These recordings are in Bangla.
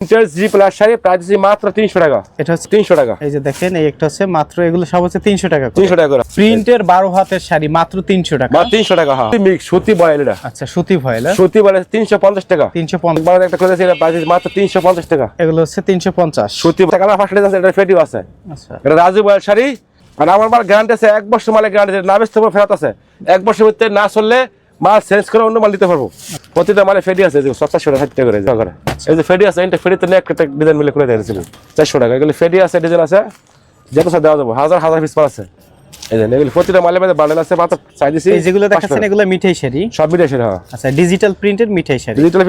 জি প্লাস শাড়ি প্রাইস মাত্র তিনশো টাকা। এটা হচ্ছে তিনশো টাকা। এই যে দেখেন এই একটা হচ্ছে মাত্র এগুলো সব হচ্ছে তিনশো টাকা করে। তিনশো টাকা করে। প্রিন্টের বারো হাতের শাড়ি মাত্র তিনশো টাকা। বা তিনশো টাকা হ্যাঁ। মিক্স সুতি বয়েল আচ্ছা সুতি ভয়েল সুতি বলে তিনশো পঞ্চাশ টাকা। তিনশো পঞ্চাশ। একটা করে এটা প্রাইস মাত্র তিনশো পঞ্চাশ টাকা। এগুলো হচ্ছে আছে এটা ফেটিও আছে। আচ্ছা। এটা রাজু বয়েল শাড়ি। আর আমার মাল গ্যারান্টি আছে এক বছর মালে গ্যারান্টি না বেচতে ফেরত আছে। এক বছর ভিতরে না চললে মাল চেঞ্জ করে অন্য মাল দিতে পারব। প্রতিটা মালে ফেডি আছে যে সত্তরশো টাকা ষাট টাকা করে এই যে ফেডি আছে এটা ফেডিতে নিয়ে একটা ডিজাইন মিলে করে দিয়েছিল চারশো টাকা এগুলো ফেডি আছে ডিজাইন আছে যত সব দেওয়া যাব। হাজার হাজার পিস মাল আছে। এই যে এগুলো প্রতিটা মালে মধ্যে বান্ডেল আছে মাত্র চাই দিছি এই যেগুলো দেখাচ্ছেন এগুলো মিঠাই শাড়ি? সব মিডিয়া সেটা হ্যাঁ। আচ্ছা ডিজিটাল মিঠাই শাড়ি। ডিজিটাল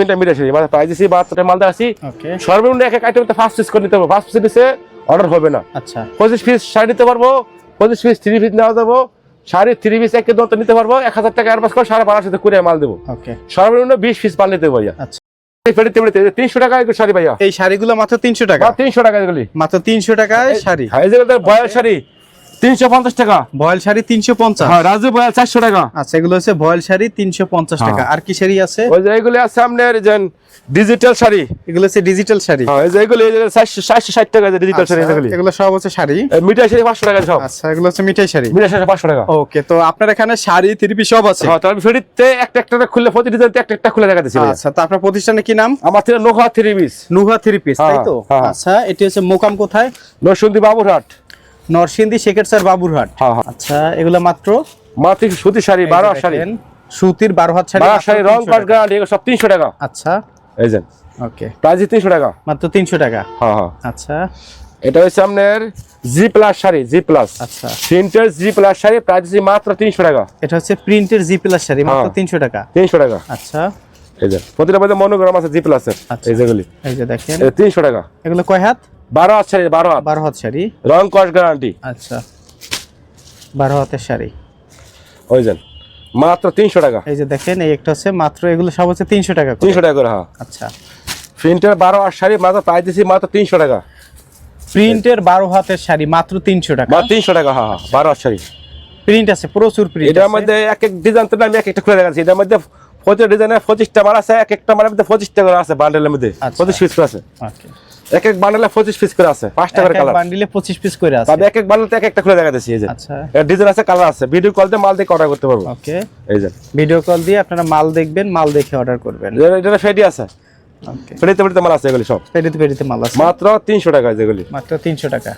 মানে প্রাইস দিছি বাহাত্তর মাল দেওয়া সর্বনিম্ন এক এক আইটেমতে ফার্স্ট পিস করে নিতে হবে। ফার্স্ট পিস দিছে অর্ডার হবে না। আচ্ছা। পঁচিশ পিস শাড়ি নিতে পারব পঁচিশ পিস থ্রি পিস নেওয়া যাব। শাড়ি থ্রি পিস এক দন্ত নিতে পারব এক হাজার টাকা অ্যাডভান্স করে সাড়ে বারোশো করে মাল দেবো। সর্বনিম্ন বিশ পিস মাল নিতে ভাইয়া। আচ্ছা। তিনশো টাকায় শাড়ি ভাইয়া। এই শাড়িগুলো মাত্র তিনশো টাকা? তিনশো টাকা এগুলি। মাত্র তিনশো টাকায় শাড়ি? বয়স শাড়ি। তিনশো পঞ্চাশ টাকা। ভয়েল শাড়ি তিনশো পঞ্চাশ। হ্যাঁ রাজু চারশো টাকা। আচ্ছা এগুলো হচ্ছে ভয়েল শাড়ি তিনশো পঞ্চাশ হ্যাঁ। টাকা। আর কি শাড়ি আছে? ওই যে এগুলি আছে আপনার যে ডিজিটাল শাড়ি। এগুলো হচ্ছে ডিজিটাল শাড়ি। হ্যাঁ এই যে এগুলি চারশো চারশো ষাট টাকা ডিজিটাল শাড়ি আচ্ছা, এগুলো। সব হচ্ছে শাড়ি? মিঠাই শাড়ি পাঁচশো টাকা সব। আচ্ছা এগুলো হচ্ছে মিঠাই শাড়ি। মিঠাই শাড়ি পাঁচশো টাকা। ওকে তো আপনার এখানে শাড়ি থ্রি সব আছে? হ্যাঁ ফেরিতে একটা একটা করে খুললে প্রতি ডিজাইন একটা একটা খুলে আচ্ছা তো আপনার প্রতিষ্ঠানে কি নাম? আমার থেকে নোহা থ্রি পিস নুহা থ্রি পিস তাই তো। আচ্ছা এটি হচ্ছে মোকাম কোথায়? নরসিংদী বাবুরহাট। নরসিংদী শেখের স্যার বাবুরহাট। হ্যাঁ হ্যাঁ। আচ্ছা এগুলো মাত্র? মাত্র সুতি শাড়ি বারো শাড়ি? সুতির বারো হাত শাড়ি বারো শাড়ি রং 300 পাট। এগুলো সব তিনশো টাকা। আচ্ছা। এই যে। ওকে। প্রাইস তিনশো টাকা। মাত্র তিনশো টাকা। হ্যাঁ হ্যাঁ। আচ্ছা। এটা হচ্ছে আপনার G plus sari G plus আচ্ছা। প্রিন্টের জি প্লাস শাড়ি প্রাইস মাত্র তিনশো টাকা। এটা হচ্ছে প্রিন্টের জি প্লাস শাড়ি মাত্র হ্যাঁ। তিনশো টাকা। তিনশো টাকা। আচ্ছা। এই যে প্রতিটা মধ্যে মনোগ্রাম আছে জি প্লাসের আচ্ছা। এই যেগুলি এই যে দেখেন। তিনশো টাকা। এগুলো কয় হাত? বারো হাত শাড়ি বারো হাত। বারো হাত শাড়ি। রং কস গ্যারান্টি। আচ্ছা। বারো হাতের শাড়ি। ওই যে মাত্র তিনশো টাকা। এই যে দেখেন এই একটা হচ্ছে মাত্র এগুলো সব হচ্ছে তিনশো টাকা। তিনশো টাকা করে হ্যাঁ। আচ্ছা। প্রিন্টের বারো হাত শাড়ি মাত্র প্রাইস দিচ্ছি মাত্র তিনশো টাকা। প্রিন্টের বারো হাতের শাড়ি মাত্র তিনশো টাকা। তিনশো টাকা হ্যাঁ হ্যাঁ বারো হাত শাড়ি। প্রিন্ট আছে প্রচুর প্রিন্ট এটার মধ্যে এক এক ডিজাইন তো আমি এক একটা খুলে দেখাচ্ছি। এটার মধ্যে প্রতি ডিজাইনে পঁচিশটা মাল আছে এক একটা মালের মধ্যে পঁচিশটা করে আছে বান্ডেলের মধ্যে। আচ্ছা। পঁচিশ পিস করে আছে। এক এক বান্ডেলে পঁচিশ পিস করে আছে পাঁচটা করে কালার বান্ডিলে পঁচিশ পিস করে আছে। তবে এক এক বান্ডেল এক একটা খুলে দেখা দিচ্ছি এই যে। আচ্ছা। ডিজাইন আছে কালার আছে। ভিডিও কল দিয়ে মাল দিয়ে অর্ডার করতে পারব। ওকে। এই যে। ভিডিও কল দিয়ে আপনারা মাল দেখবেন মাল দেখে অর্ডার করবেন। এটা ফেডি আছে। ওকে। ফেডিতে ফেডিতে মাল আছে এগুলি সব। পেরিতে পেরিতে মাল আছে। মাত্র তিনশো টাকা যেগুলি মাত্র তিনশো টাকা।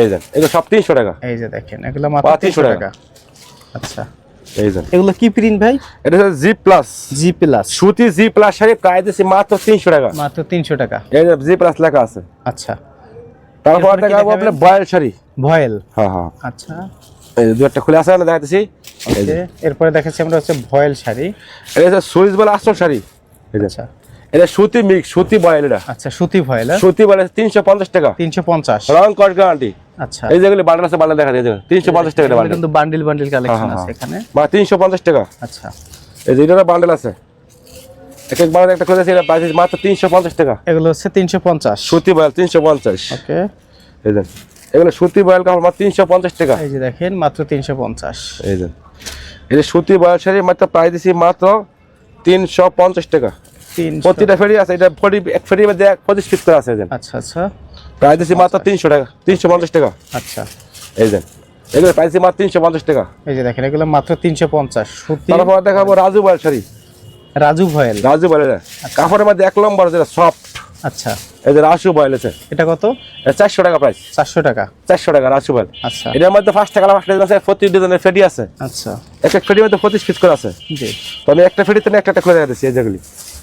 এই যে এগুলো সব তিনশো টাকা। এই যে দেখেন এগুলো মাত্র তিনশো টাকা। আচ্ছা। এগুলো কি প্রিন্ট ভাই? এটা হচ্ছে জি প্লাস জি প্লাস সুতি জি প্লাস শাড়ি প্রায় দিচ্ছি মাত্র তিনশো টাকা। মাত্র তিনশো টাকা। এই জি প্লাস লেখা আছে। আচ্ছা। তারপর দেখাবো আপনার বয়েল শাড়ি। ভয়েল হ্যাঁ হ্যাঁ। আচ্ছা। এই দু একটা খুলে আসে না দেখাতেছি। এরপরে দেখাচ্ছি আমরা হচ্ছে ভয়েল শাড়ি। এটা হচ্ছে বলে আসল শাড়ি। আচ্ছা। এটা সুতি মিক্স সুতি বয়েল এটা। আচ্ছা সুতি ভয়েল সুতি বলে তিনশো পঞ্চাশ টাকা। তিনশো পঞ্চাশ। রং কট গ্যারান্টি। আচ্ছা। এই যেগুলি বান্ডেল আছে বান্ডেল দেখা দিয়ে তিনশো পঞ্চাশ টাকা বান্ডেল কিন্তু বান্ডিল বান্ডিল কালেকশন আছে হ্যাঁ। এখানে। বা তিনশো পঞ্চাশ টাকা। আচ্ছা। এই যে এটারও বান্ডেল আছে। এক এক বান্ডেল একটা খুলেছি এটা প্রাইস মাত্র তিনশো পঞ্চাশ টাকা। এগুলো হচ্ছে তিনশো পঞ্চাশ। সুতি বয়েল তিনশো পঞ্চাশ। ওকে। এই যে এগুলো সুতি বয়েল কাপড় মাত্র তিনশো পঞ্চাশ টাকা। এই যে দেখেন মাত্র তিনশো পঞ্চাশ। এই এই যে সুতি বয়েল শাড়ি মাত্র প্রাইস দিছি মাত্র তিনশো পঞ্চাশ টাকা। প্রতিটা ফেরি আছে এটা ফেরি এক ফেরির মধ্যে পঁচিশ পিস করে আছে আচ্ছা আচ্ছা। প্রাইস দিছি মাত্র তিনশো টাকা তিনশো পঞ্চাশ টাকা। আচ্ছা। এই যে এগুলো প্রাইস মাত্র তিনশো পঞ্চাশ টাকা। এই যে দেখেন এগুলো মাত্র তিনশো পঞ্চাশ। তারপর দেখাবো Raju voile sari. Raju voile Raju voile কাপড়ের মধ্যে এক নম্বর যেটা সফট আচ্ছা। এই যে রাজু বয়েল আছে এটা কত? চারশো টাকা প্রাইস চারশো টাকা। চারশো টাকা রাজু বয়েল। আচ্ছা। এটার মধ্যে পাঁচ টাকা টাকা আছে প্রতি ডিজাইনের ফেরি আছে। আচ্ছা। এক এক ফেরির মধ্যে পঁচিশ পিস করে আছে। জি। তো আমি একটা ফেরিতে না একটা একটা করে দেখা দিচ্ছি এই যেগুলি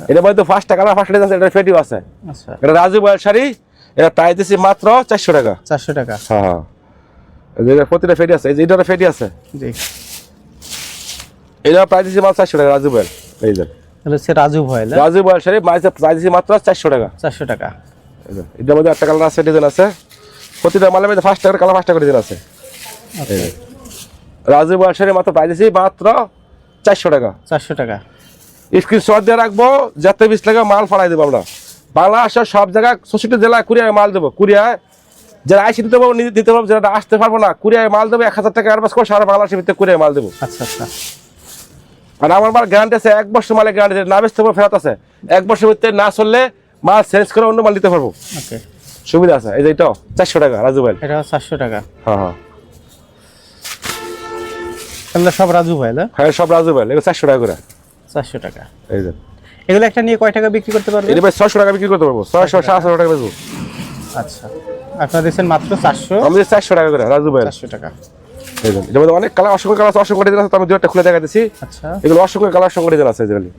এটার মধ্যে পাঁচ টাকা টাকা আছে এটা ফেরিও আছে। আচ্ছা। এটা রাজু বয়েল শাড়ি এটা প্রাইস দিচ্ছি মাত্র চারশো টাকা। চারশো টাকা। হ্যাঁ হ্যাঁ। এটার প্রতিটা ফেরি আছে এই যে এটার ফেরি আছে? জি। এটা প্রাইস দিচ্ছি মাত্র চারশো টাকা রাজু বয়েল এই যে। এগুলো হচ্ছে Raju voile Raju voile sari price দিচ্ছি মাত্র চারশো টাকা। চারশো টাকা। এটার মধ্যে একটা কালার আছে ডিজাইন আছে। প্রতিটা মালের মধ্যে ফার্স্ট টাকার কালার পাঁচ টাকা ডিজাইন আছে। রাজু বয়েল শাড়ি মাত্র প্রাইস দিচ্ছি মাত্র চারশো টাকা। চারশো টাকা। স্ক্রিনশট দিয়ে রাখব যাতে বিশ টাকা মাল ফাড়াই দেবো আমরা। বাংলা আসা সব জায়গায় চৌষট্টি জেলায় কুরিয়ায় মাল দেবো। কুরিয়ায় যারা আইসি দিতে পারব নিজে দিতে পারব যারা আসতে পারব না কুরিয়ায় মাল দেবো এক হাজার টাকা অ্যাডভান্স করে সারা বাংলাদেশের ভিতরে কুরিয়ায় মাল দেবো। আচ্ছা আচ্ছা। আর আমার মাল গ্যারান্টি আছে এক বছর মালে গ্যারান্টি না বেচতে পারব ফেরত আছে। এক বছর ভিতরে না চললে মাল চেঞ্জ করে অন্য মাল দিতে পারব। ওকে। সুবিধা আছে এই যে এটা চারশো টাকা রাজু ভাই। এটা চারশো টাকা। হ্যাঁ হ্যাঁ। সব রাজু ভাই না? হ্যাঁ সব রাজু ভাই এগুলো চারশো টাকা করে। চারশো টাকা। এই যে। এগুলো একটা নিয়ে কয় টাকা বিক্রি করতে পারবে? এটা ভাই টাকা বিক্রি করতে পারব। ছয়শো সাতশো টাকা বেচবো। আচ্ছা। আপনারা দিচ্ছেন মাত্র চারশো। আমাদের চারশো টাকা করে রাজু ভাই টাকা। অনেক কালার অসংখ্য কালার আছে অসংখ্য ডিজাইন আছে আমি দু একটা খুলে দেখা দিচ্ছি আচ্ছা। এগুলো অসংখ্য কালার অসংখ্য ডিজাইন আছে এগুলি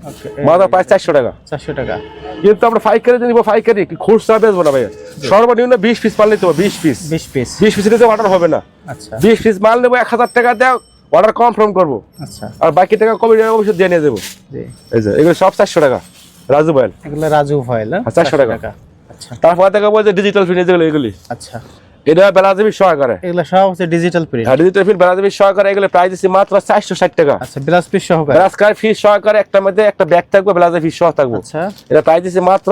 প্রাইস চারশো টাকা। চারশো টাকা। কিন্তু আমরা ফাইকারি নিবো ফাইকারি কি খুচরা বেচবো না ভাইয়া সর্বনিম্ন বিশ পিস মাল নিতে হবে বিশ পিস। বিশ পিস। বিশ পিস নিতে অর্ডার হবে না। আচ্ছা। বিশ পিস মাল নেব এক হাজার টাকা দেও অর্ডার কনফার্ম করব। আচ্ছা। আর বাকি টাকা কবে টাকা অবশ্যই দিয়ে নিয়ে দেবো। জি। এই যে এগুলো সব চারশো টাকা। রাজু ভাই এগুলো রাজু ফয়েল হ্যাঁ, 400 টাকা। আচ্ছা। তারপর দেখা বলছে ডিজিটাল ফিন যেগুলো এগুলি। আচ্ছা। এটা বেলাজবি সহকারে। এগুলো সব হচ্ছে ডিজিটাল প্রিন্ট আর ডিজিটাল ফিন বেলাজবি সহকারে এগুলো প্রাইস দিচ্ছি মাত্র চারশো ষাট টাকা। আচ্ছা ব্লাউজ পিস সহকারে। বেলাজকার ফিস সহকারে একটা মধ্যে একটা ব্যাগ থাকবে বেলাজের ফিস সহ থাকব। আচ্ছা। এটা প্রাইস দিচ্ছি মাত্র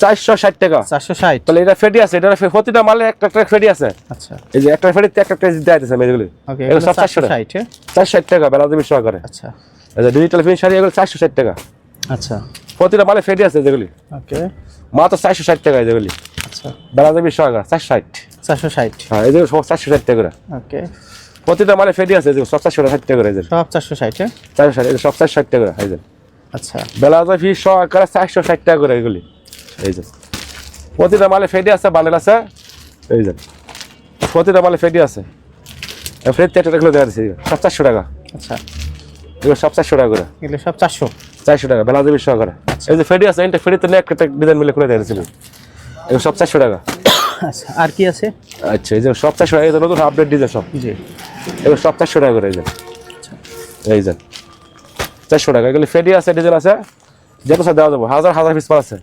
চারশো ষাট টাকা। চারশো ষাট। তাহলে এটা ফেডি আছে এটা প্রতিটা মালে একটা একটা ফেডি আছে। আচ্ছা। এই যে একটা ফেডিতে একটা একটা দেওয়া দিচ্ছে এগুলি ওকে এগুলো সব চারশো টাকা। ষাট চারশো ষাট টাকা সহকারে। আচ্ছা। এই যে ডিজিটাল ফিন শাড়ি এগুলো চারশো ষাট টাকা। আচ্ছা। প্রতিটা মালে ফেডি আছে যেগুলি। ওকে মাত্র চারশো ষাট টাকা যেগুলি। আচ্ছা। বেলাজবি সহকারে চারশো ষাট। চারশো ষাট। হ্যাঁ এই যে সব চারশো ষাট টাকা করে। ওকে প্রতিটা মালে ফেডি আছে যে সব চারশো ষাট টাকা করে এই যে। সব চারশো ষাট চারশো ষাট এই সব চারশো ষাট টাকা করে এই যে। আচ্ছা। বেলাজা ফি সহকারে চারশো ষাট টাকা করে এগুলি। এই যে। প্রতিটা মালে ফেডি আছে বান্ডেল আছে? এই যে। প্রতিটা মালে ফেডি আছে। ফ্রেড একটা টাকা দেওয়া দিচ্ছে সব চারশো টাকা। আচ্ছা। এগুলো সব চারশো টাকা করে। এগুলো সব চারশো? চারশো টাকা বেলাজা ফি সহকারে। এই যে ফেডি আছে এটা ফেডিতে নিয়ে একটা ডিজাইন মিলে খুলে দিচ্ছিল এগুলো সব চারশো টাকা। আচ্ছা আর কি আছে? আচ্ছা এই যে সব চারশো টাকা নতুন আপডেট ডিজাইন সব। জি। এগুলো সব চারশো টাকা করে এই যে। এই যে। চারশো টাকা এগুলো ফেডি আছে ডিজাইন আছে। যত স্যার দেওয়া যাবে। হাজার হাজার পিস মাল আছে।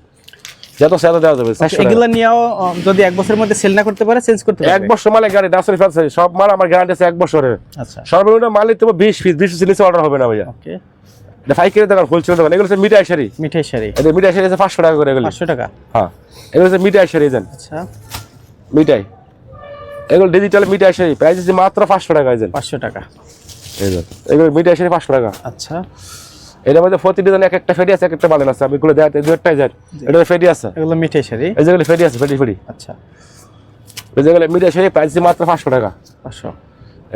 যত স্যার দেওয়া যাবে এগুলো নিয়েও যদি এক বছরের মধ্যে সেল না করতে পারে চেঞ্জ করতে এক পারবে বছর মালে গাড়ি ডাসরি ফেলছে সব মাল আমার গ্যারান্টি আছে এক বছরের আচ্ছা। সর্বনিম্ন মাল নিতে বিশ পিস বিশ পিস অর্ডার হবে না ভাইয়া। ওকে এটা ফাইকারি দোকান হোলসেল দোকান এগুলো হচ্ছে মিঠাই শাড়ি। মিঠাই শাড়ি। এটা মিঠাই শাড়ি আছে পাঁচশো টাকা করে এগুলো। পাঁচশো টাকা? হ্যাঁ এগুলো হচ্ছে মিঠাই শাড়ি দেন আচ্ছা। মিঠাই। এগুলো ডিজিটাল মিঠাই শাড়ি প্রাইস আছে মাত্র পাঁচশো টাকা দেন পাঁচশো টাকা। এগুলো মিঠাই শাড়ি পাঁচশো টাকা। আচ্ছা। এটার মধ্যে প্রতি ডিজাইন এক একটা ফেডি আছে এক একটা বালেন আছে। আমি এগুলো দেখাতে যাই এটা ফেডি আছে। এগুলো মিঠাই শাড়ি এই যেগুলো ফেডি আছে ফেডি ফেডি আচ্ছা। এই যেগুলো মিঠাই শাড়ি প্রাইস মাত্র পাঁচশো টাকা। পাঁচশো।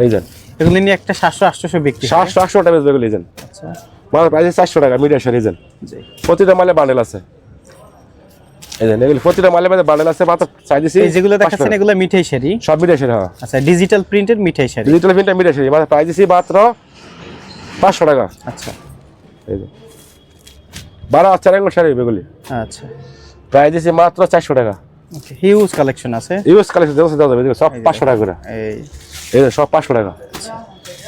এই যান এগুলো নিয়ে একটা সাতশো আটশোশো বিক্রি সাতশো আটশো টাকা এগুলো এই যান আচ্ছা। প্রাইস চারশো টাকা মিডিয়া শাড়ি যান প্রতিটা মালে বান্ডেল আছে। এই যে এগুলো প্রতিটা মালে মাঝে বান্ডেল আছে মাত্র চাই দিছি এই যেগুলো দেখাচ্ছেন এগুলো মিঠাই শাড়ি সব মিডিয়া শাড়ি হ্যাঁ। আচ্ছা ডিজিটাল প্রিন্টেড মিঠাই sari digital printer media sari মানে প্রাইস দিছি মাত্র পাঁচশো টাকা। আচ্ছা। এই যে। বারো এগুলো শাড়ি এগুলি আচ্ছা। প্রাইস দিছি মাত্র চারশো টাকা। হিউজ কালেকশন আছে। ইউজ কালেকশন দেওয়া যাবে সব পাঁচশো টাকা করে। এই। এই সব পাঁচশো টাকা।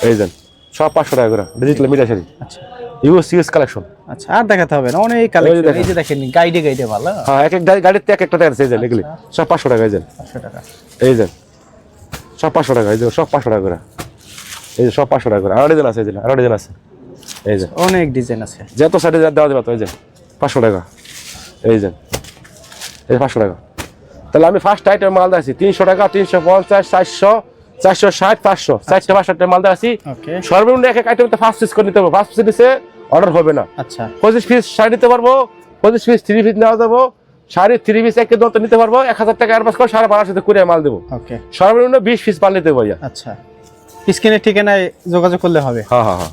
এই যে সব পাঁচশো টাকা করে ডিজিটাল মিডিয়া শাড়ি আচ্ছা। ইউজ ইউজ কালেকশন আচ্ছা আর দেখাতে হবে না অনেক কালেকশন। এই যে দেখেন। গাইডে গাইডে ভালো। হ্যাঁ এক এক গাড়ি- গাড়িতে এক একটা দেখা যাচ্ছে এগুলি সব পাঁচশো টাকা এই পাঁচশো টাকা। এই সব পাঁচশো টাকা এই যে সব পাঁচশো টাকা করে। এই যে সব পাঁচশো টাকা করে। আরও ডিজাইন আছে এই যে আরও ডিজাইন আছে। এই যে। অনেক ডিজাইন আছে। যত সাইডে দেওয়া যাবে তো এই যে পাঁচশো টাকা। এই যে এই পাঁচশো টাকা। তাহলে আমি ফার্স্ট আইটেম মাল দিয়েছি তিনশো টাকা তিনশো পঞ্চাশ চারশো চারশো ষাট পাঁচশো। চারটে পাঁচশো টাকা মাল দিয়েছি সর্বনিম্ন এক এক আইটেম তো ফার্স্ট পিস করে নিতে হবে। ফার্স্ট পিস অর্ডার হবে না। আচ্ছা। পঁচিশ পিস শাড়ি নিতে পারব। পঁচিশ পিস থ্রি পিস নেওয়া যাব। শাড়ি থ্রি পিস এক দন্ত নিতে পারব। এক হাজার টাকা অ্যাডভান্স করে সাড়ে বারোশো কুড়িয়ে মাল দেবো। সর্বনিম্ন বিশ পিস মাল নিতে ভাইয়া। আচ্ছা। স্ক্রিনের ঠিকানায় যোগাযোগ করলে হবে। হ্যাঁ হ্যাঁ হ্যাঁ।